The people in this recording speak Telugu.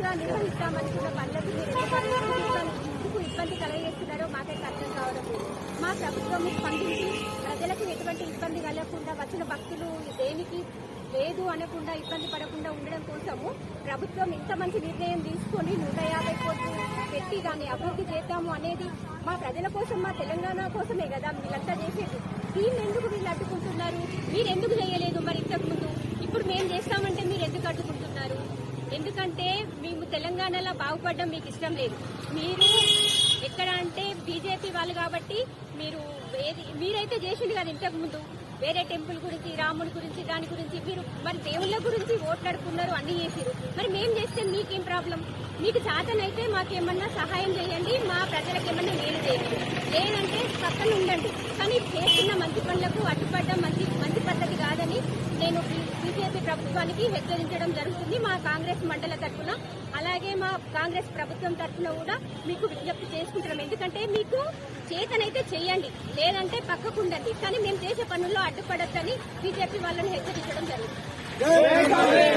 మంచిగా నిర్వహిస్తామని కూడా పనులకు ఎందుకు ఇబ్బంది కలగజేస్తున్నారో మాకైతే అర్థం కావడం మా ప్రభుత్వం స్పందించి ప్రజలకు ఎటువంటి ఇబ్బంది కలగకుండా వచ్చిన భక్తులు దేనికి లేదు అనకుండా ఇబ్బంది పడకుండా ఉండడం కోసము ప్రభుత్వం ఇంత మంచి నిర్ణయం తీసుకొని నూట యాభై కోట్లు పెట్టి దాన్ని అభివృద్ధి చేద్దాము అనేది మా ప్రజల కోసం మా తెలంగాణ కోసమే కదా వీళ్ళంతా చేసేది. దీన్ని ఎందుకు వీళ్ళు అడ్డుకుంటున్నారు? మీరు ఎందుకు ఎందుకంటే మేము తెలంగాణలో బాగుపడడం మీకు ఇష్టం లేదు. మీరు ఎక్కడ అంటే బీజేపీ వాళ్ళు కాబట్టి మీరు ఏది మీరైతే చేసింది కదా ఇంతకు ముందు వేరే టెంపుల్ గురించి రాముడి గురించి దాని గురించి మీరు మరి దేవుళ్ళ గురించి ఓట్లాడుకున్నారు అన్ని చేసిరు మరి మేము చేస్తే మీకేం ప్రాబ్లం? మీకు చేతనైతే మాకేమన్నా సహాయం చేయండి మా ప్రజలకు ఏమన్నా మేలు చేయండి. లేదంటే పక్కన ఉండండి. కానీ చేస్తున్న మంచి పనులకు అడ్డుపడ్డం మంచి మంచి పద్ధతి కాదని నేను బీజేపీ ప్రభుత్వానికి హెచ్చరించడం జరుగుతుంది. మా కాంగ్రెస్ మండల తరఫున అలాగే మా కాంగ్రెస్ ప్రభుత్వం తరఫున కూడా మీకు విజ్ఞప్తి చేసుకుంటున్నాం. ఎందుకంటే మీకు చేతనైతే చేయండి లేదంటే పక్కకుండండి కానీ మేము చేసే పనుల్లో అడ్డుపడొద్దని బీజేపీ వాళ్ళని హెచ్చరించడం జరుగుతుంది.